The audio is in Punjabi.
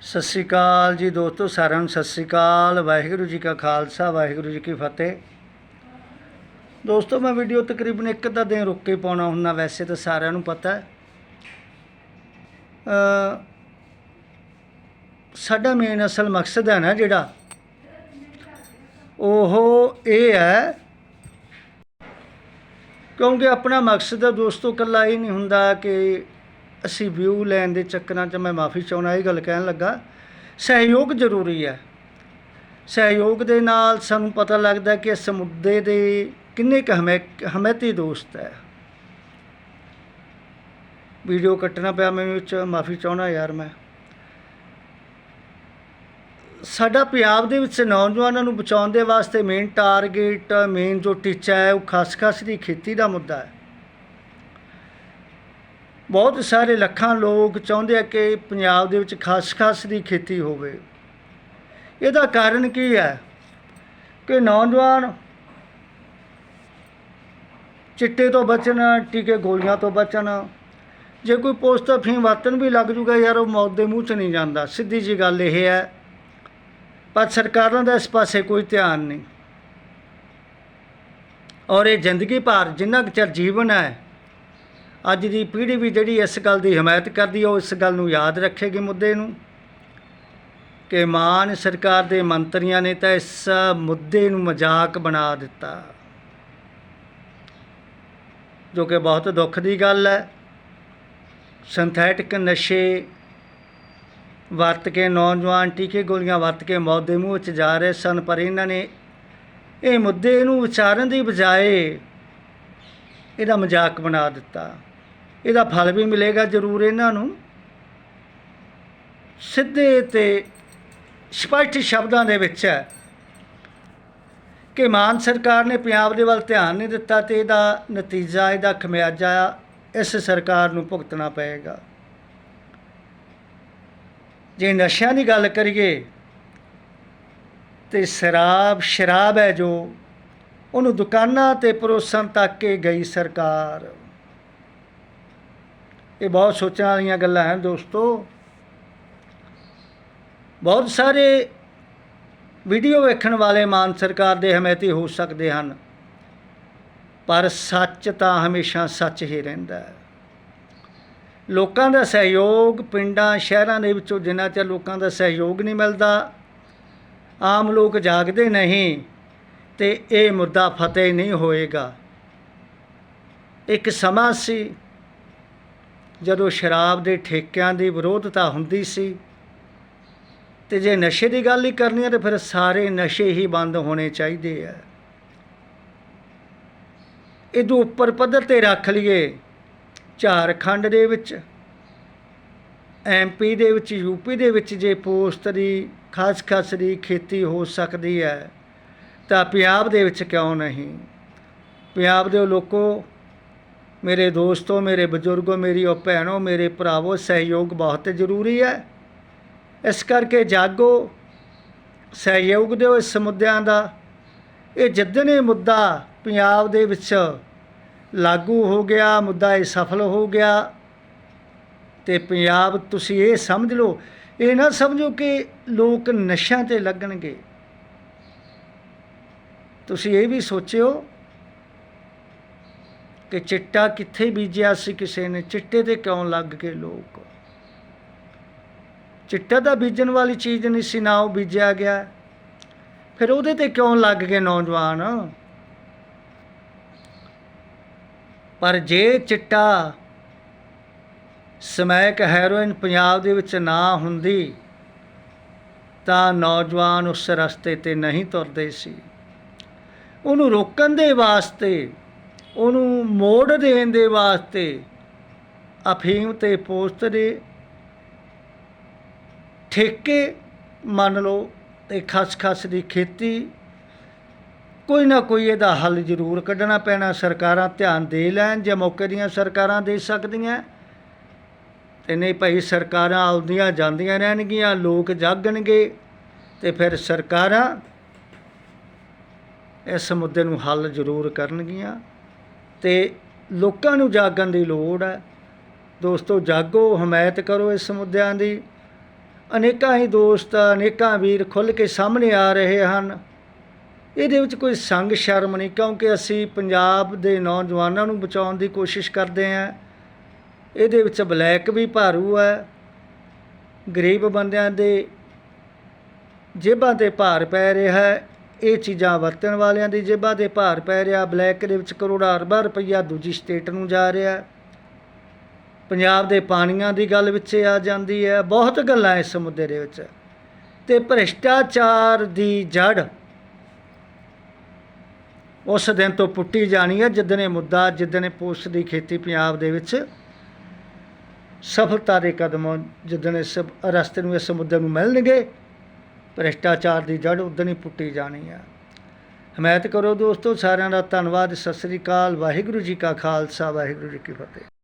ਸਤਿ ਸ਼੍ਰੀ ਅਕਾਲ ਜੀ ਦੋਸਤੋ, ਸਾਰਿਆਂ ਨੂੰ ਸਤਿ ਸ਼੍ਰੀ ਅਕਾਲ। ਵਾਹਿਗੁਰੂ ਜੀ ਕਾ ਖਾਲਸਾ, ਵਾਹਿਗੁਰੂ ਜੀ ਕੀ ਫਤਿਹ। ਦੋਸਤੋ, ਮੈਂ ਵੀਡੀਓ ਤਕਰੀਬਨ ਇੱਕ ਅੱਧਾ ਦਿਨ ਰੁੱਕ ਕੇ ਪਾਉਣਾ ਹੁੰਦਾ, ਵੈਸੇ ਤਾਂ ਸਾਰਿਆਂ ਨੂੰ ਪਤਾ ਹੈ। ਅ ਸਾਡਾ ਮੇਨ ਅਸਲ ਮਕਸਦ ਹੈ ਨਾ ਜਿਹੜਾ, ਉਹ ਇਹ ਹੈ, ਕਿਉਂਕਿ ਆਪਣਾ ਮਕਸਦ ਦੋਸਤੋ ਇਕੱਲਾ ਇਹ ਨਹੀਂ ਹੁੰਦਾ ਕਿ ਅਸੀਂ ਵਿਊ ਲੈਣ ਦੇ ਚੱਕਰਾਂ 'ਚ ਮੈਂ ਮਾਫੀ ਚਾਹੁੰਦਾ, ਇਹ ਗੱਲ ਕਹਿਣ ਲੱਗਾ, ਸਹਿਯੋਗ ਜ਼ਰੂਰੀ ਹੈ। ਸਹਿਯੋਗ ਦੇ ਨਾਲ ਸਾਨੂੰ ਪਤਾ ਲੱਗਦਾ ਕਿ ਇਸ ਮੁੱਦੇ ਦੇ ਕਿੰਨੇ ਕੁ ਹਮੈ ਹਮੈਤੀ ਦੋਸਤ ਹੈ। ਵੀਡੀਓ ਕੱਟਣਾ ਪਿਆ ਮੈਨੂੰ ਵਿੱਚ ਮਾਫੀ ਚਾਹੁੰਦਾ ਯਾਰ ਮੈਂ। ਸਾਡਾ ਪੰਜਾਬ ਦੇ ਵਿੱਚ ਨੌਜਵਾਨਾਂ ਨੂੰ ਬਚਾਉਣ ਦੇ ਵਾਸਤੇ ਮੇਨ ਟਾਰਗੇਟ ਮੇਨ ਜੋ ਟੀਚਾ ਹੈ, ਉਹ ਖਾਸ-ਖਾਸ ਦੀ ਖੇਤੀ ਦਾ ਮੁੱਦਾ ਹੈ। ਬਹੁਤ ਸਾਰੇ ਲੱਖਾਂ ਲੋਕ ਚਾਹੁੰਦੇ ਆ ਕਿ ਪੰਜਾਬ ਦੇ ਵਿੱਚ ਖਾਸ-ਖਾਸ ਦੀ ਖੇਤੀ ਹੋਵੇ। ਇਹਦਾ ਕਾਰਨ ਕੀ ਹੈ ਕਿ ਨੌਜਵਾਨ ਚਿੱਟੇ ਤੋਂ ਬਚਣ, ਟੀਕੇ ਗੋਲੀਆਂ ਤੋਂ ਬਚਣ, ਜੇ ਕੋਈ ਪੋਸਟ ਅਫੀਮ ਵਰਤਨ ਵੀ ਲੱਗ ਜੂਗਾ ਯਾਰ, ਉਹ ਮੌਤ ਦੇ ਮੂੰਹ 'ਚ ਨਹੀਂ ਜਾਂਦਾ। ਸਿੱਧੀ ਜੀ ਗੱਲ ਇਹ ਹੈ, ਪਰ ਸਰਕਾਰਾਂ ਦਾ ਇਸ ਪਾਸੇ ਕੋਈ ਧਿਆਨ ਨਹੀਂ। ਔਰ ਇਹ ਜ਼ਿੰਦਗੀ ਭਰ ਜਿੰਨਾ ਕੁ ਚਿਰ ਜੀਵਨ ਹੈ ਅੱਜ ਦੀ ਪੀੜ੍ਹੀ ਵੀ ਜਿਹੜੀ ਇਸ ਗੱਲ ਦੀ ਹਮਾਇਤ ਕਰਦੀ ਹੈ ਉਹ ਇਸ ਗੱਲ ਨੂੰ ਯਾਦ ਰੱਖੇਗੀ ਮੁੱਦੇ ਨੂੰ ਕਿ ਮਾਨ ਸਰਕਾਰ ਦੇ ਮੰਤਰੀਆਂ ਨੇ ਤਾਂ ਇਸ ਮੁੱਦੇ ਨੂੰ ਮਜ਼ਾਕ ਬਣਾ ਦਿੱਤਾ। ਜੋ ਕਿ ਬਹੁਤ ਦੁੱਖ ਦੀ ਗੱਲ ਹੈ। ਸਿੰਥੈਟਿਕ ਨਸ਼ੇ ਵਰਤ ਕੇ ਨੌਜਵਾਨ ਟੀਕੇ ਗੋਲੀਆਂ ਵਰਤ ਕੇ ਮੌਤ ਦੇ ਮੂੰਹ 'ਚ ਜਾ ਰਹੇ ਸਨ, ਪਰ ਇਹਨਾਂ ਨੇ ਇਹ ਮੁੱਦੇ ਨੂੰ ਵਿਚਾਰਨ ਦੀ ਬਜਾਏ ਇਹਦਾ ਮਜ਼ਾਕ ਬਣਾ ਦਿੱਤਾ। ਇਹਦਾ ਫਲ ਵੀ ਮਿਲੇਗਾ ਜ਼ਰੂਰ ਇਹਨਾਂ ਨੂੰ। ਸਿੱਧੇ ਤੇ ਸਪਸ਼ਟ ਸ਼ਬਦਾਂ ਦੇ ਵਿੱਚ ਹੈ ਕਿ ਮਾਨ ਸਰਕਾਰ ਨੇ ਪੰਜਾਬ ਦੇ ਵੱਲ ਧਿਆਨ ਨਹੀਂ ਦਿੱਤਾ ਤੇ ਇਹਦਾ ਨਤੀਜਾ, ਇਹਦਾ ਖਮਿਆਜਾ ਇਸ ਸਰਕਾਰ ਨੂੰ ਭੁਗਤਣਾ ਪਏਗਾ। ਜੇ ਨਸ਼ਿਆਂ ਦੀ ਗੱਲ ਕਰੀਏ ਤੇ ਸ਼ਰਾਬ ਸ਼ਰਾਬ ਹੈ ਜੋ ਉਹਨੂੰ ਦੁਕਾਨਾਂ ਤੇ ਪਰੋਸਣ ਤੱਕ ਕੇ ਗਈ ਸਰਕਾਰ। ਇਹ ਬਹੁਤ ਸੋਚਣ ਵਾਲੀਆਂ ਗੱਲਾਂ ਹਨ ਦੋਸਤੋ। ਬਹੁਤ ਸਾਰੇ ਵੀਡੀਓ ਵੇਖਣ ਵਾਲੇ ਮਾਨ ਸਰਕਾਰ ਦੇ ਹਮਾਇਤੀ ਹੋ ਸਕਦੇ ਹਨ, ਪਰ ਸੱਚ ਤਾਂ ਹਮੇਸ਼ਾ ਸੱਚ ਹੀ ਰਹਿੰਦਾ ਹੈ। ਲੋਕਾਂ ਦਾ ਸਹਿਯੋਗ ਪਿੰਡਾਂ, ਸ਼ਹਿਰਾਂ ਦੇ ਵਿੱਚੋਂ ਜਿੰਨਾ ਚਿਰ ਲੋਕਾਂ ਦਾ ਸਹਿਯੋਗ ਨਹੀਂ ਮਿਲਦਾ, ਆਮ ਲੋਕ ਜਾਗਦੇ ਨਹੀਂ ਤੇ ਇਹ ਮੁੱਦਾ ਫਤਿਹ ਨਹੀਂ ਹੋਏਗਾ। ਇੱਕ ਸਮਾਂ ਸੀ ਜਦੋਂ ਸ਼ਰਾਬ ਦੇ ਠੇਕਿਆਂ ਦੀ ਵਿਰੋਧਤਾ ਹੁੰਦੀ ਸੀ ਤੇ ਜੇ ਨਸ਼ੇ ਦੀ ਗੱਲ ਹੀ ਕਰਨੀ ਹੈ ਤੇ ਫਿਰ ਸਾਰੇ ਨਸ਼ੇ ਹੀ ਬੰਦ ਹੋਣੇ ਚਾਹੀਦੇ ਆ। ਇਹਦੋਂ ਉੱਪਰ ਪੱਧਰ ਤੇ ਰੱਖ ਲਈਏ ਝਾਰਖੰਡ ਦੇ ਵਿੱਚ ਐਮਪੀ ਦੇ ਵਿੱਚ ਯੂਪੀ ਦੇ ਵਿੱਚ ਜੇ ਪੋਸਟ ਦੀ ਖਾਸ ਖਾਸ ਦੀ ਖੇਤੀ ਹੋ ਸਕਦੀ ਹੈ ਤਾਂ ਪੰਜਾਬ ਦੇ ਵਿੱਚ ਕਿਉਂ ਨਹੀਂ? ਪੰਜਾਬ ਦੇ ਲੋਕੋ ਮੇਰੇ ਦੋਸਤੋ, ਮੇਰੇ ਬਜ਼ੁਰਗੋ, ਮੇਰੀ ਉਹ ਭੈਣੋ, ਮੇਰੇ ਭਰਾਵੋ, ਸਹਿਯੋਗ ਬਹੁਤ ਜ਼ਰੂਰੀ ਹੈ। ਇਸ ਕਰਕੇ ਜਾਗੋ, ਸਹਿਯੋਗ ਦਿਓ ਇਸ ਮੁੱਦਿਆਂ ਦਾ। ਇਹ ਜਿੱਦਣ ਇਹ ਮੁੱਦਾ ਪੰਜਾਬ ਦੇ ਵਿੱਚ ਲਾਗੂ ਹੋ ਗਿਆ, ਮੁੱਦਾ ਇਹ ਸਫਲ ਹੋ ਗਿਆ, ਤੇ ਪੰਜਾਬ ਤੁਸੀਂ ਇਹ ਸਮਝ ਲਓ, ਇਹ ਨਾ ਸਮਝੋ ਕਿ ਲੋਕ ਨਸ਼ਿਆਂ ਤੇ ਲੱਗਣਗੇ। ਤੁਸੀਂ ਇਹ ਵੀ ਸੋਚਿਓ ਕਿ ਚਿੱਟਾ ਕਿੱਥੇ ਬੀਜਿਆ ਸੀ ਕਿਸੇ ਨੇ? ਚਿੱਟੇ ਤੇ ਕਿਉਂ ਲੱਗ ਗਏ ਲੋਕ? ਚਿੱਟਾ ਤਾਂ ਬੀਜਣ ਵਾਲੀ ਚੀਜ਼ ਨਹੀਂ ਸੀ, ਨਾ ਉਹ ਬੀਜਿਆ ਗਿਆ। ਫਿਰ ਉਹਦੇ ਤੇ ਕਿਉਂ ਲੱਗ ਗਏ ਨੌਜਵਾਨ? ਪਰ ਜੇ ਚਿੱਟਾ ਸਮੈਕ ਹੈਰੋਇਨ ਪੰਜਾਬ ਦੇ ਵਿੱਚ ਨਾ ਹੁੰਦੀ, ਤਾਂ ਨੌਜਵਾਨ ਉਸ ਰਸਤੇ ਤੇ ਨਹੀਂ ਤੁਰਦੇ ਸੀ। ਉਹਨੂੰ ਰੋਕਣ ਦੇ ਵਾਸਤੇ ਉਹਨੂੰ ਮੋੜ ਦੇਣ ਦੇ ਵਾਸਤੇ ਅਫੀਮ ਤੇ ਪੋਸਟ ਦੇ ਠੇਕੇ ਮੰਨ ਲਓ ਤੇ ਖਸ-ਖਸ ਦੀ ਖੇਤੀ, ਕੋਈ ਨਾ ਕੋਈ ਇਹਦਾ ਹੱਲ ਜ਼ਰੂਰ ਕੱਢਣਾ ਪੈਣਾ। ਸਰਕਾਰਾਂ ਧਿਆਨ ਦੇ ਲੈਣ, ਜੇ ਮੌਕੇ ਦੀਆਂ ਸਰਕਾਰਾਂ ਦੇ ਸਕਦੀਆਂ, ਤੇ ਨਹੀਂ ਭਾਈ ਸਰਕਾਰਾਂ ਆਉਂਦੀਆਂ ਜਾਂਦੀਆਂ ਰਹਿਣਗੀਆਂ, ਲੋਕ ਜਾਗਣਗੇ, ਤੇ ਫਿਰ ਸਰਕਾਰਾਂ ਇਸ ਮੁੱਦੇ ਨੂੰ ਹੱਲ ਜ਼ਰੂਰ ਕਰਨਗੀਆਂ। ਅਤੇ ਲੋਕਾਂ ਨੂੰ ਜਾਗਣ ਦੀ ਲੋੜ ਹੈ। ਦੋਸਤੋ, ਜਾਗੋ, ਹਮਾਇਤ ਕਰੋ ਇਸ ਮੁੱਦਿਆਂ ਦੀ। ਅਨੇਕਾਂ ਹੀ ਦੋਸਤ, ਅਨੇਕਾਂ ਵੀਰ ਖੁੱਲ੍ਹ ਕੇ ਸਾਹਮਣੇ ਆ ਰਹੇ ਹਨ। ਇਹਦੇ ਵਿੱਚ ਕੋਈ ਸੰਗ ਸ਼ਰਮ ਨਹੀਂ, ਕਿਉਂਕਿ ਅਸੀਂ ਪੰਜਾਬ ਦੇ ਨੌਜਵਾਨਾਂ ਨੂੰ ਬਚਾਉਣ ਦੀ ਕੋਸ਼ਿਸ਼ ਕਰਦੇ ਹਾਂ। ਇਹਦੇ ਵਿੱਚ ਬਲੈਕ ਵੀ ਭਾਰੂ ਹੈ। ਗਰੀਬ ਬੰਦਿਆਂ ਦੇ ਜੇਬਾਂ ਤੇ ਭਾਰ ਪੈ ਰਿਹਾ ਹੈ। ਇਹ ਚੀਜ਼ਾਂ ਵਰਤਣ ਵਾਲਿਆਂ ਦੀ ਜੇਬਾਂ ਤੇ ਭਾਰ ਪੈ ਰਿਹਾ। ਬਲੈਕ ਦੇ ਵਿੱਚ ਕਰੋੜਾਂ ਅਰਬਾਂ ਰੁਪਈਆ ਦੂਜੀ ਸਟੇਟ ਨੂੰ ਜਾ ਰਿਹਾ। ਪੰਜਾਬ ਦੇ ਪਾਣੀਆਂ ਦੀ ਗੱਲ ਵਿੱਚ ਆ ਜਾਂਦੀ ਹੈ। ਬਹੁਤ ਗੱਲਾਂ ਇਸ ਮੁੱਦੇ ਦੇ ਵਿੱਚ। ਤੇ ਭ੍ਰਿਸ਼ਟਾਚਾਰ ਦੀ ਜੜ ਉਸ ਦਿਨ ਤੋਂ ਪੁੱਟੀ ਜਾਣੀ ਹੈ, ਜਿੱਦਣ ਇਹ ਮੁੱਦਾ, ਜਿੱਦਣ ਇਹ ਪੋਸਟ ਦੀ ਖੇਤੀ ਪੰਜਾਬ ਦੇ ਵਿੱਚ ਸਫਲਤਾ ਦੇ ਕਦਮ, ਜਿੱਦਣ ਇਸ ਰਸਤੇ ਨੂੰ, ਇਸ ਮੁੱਦੇ ਨੂੰ ਮਿਲਣਗੇ। ਭ੍ਰਿਸ਼ਟਾਚਾਰ ਦੀ ਜੜ ਉਦਣ ਹੀ ਪੁੱਟੀ ਜਾਣੀ ਹੈ ਹਮਾਇਤ ਕਰੋ ਦੋਸਤੋ ਸਾਰਿਆਂ ਦਾ ਧੰਨਵਾਦ। ਸਤਿ ਸ੍ਰੀ ਅਕਾਲ। ਵਾਹਿਗੁਰੂ ਜੀ ਕਾ ਖਾਲਸਾ। ਵਾਹਿਗੁਰੂ ਜੀ ਕੀ ਫਤਿਹ।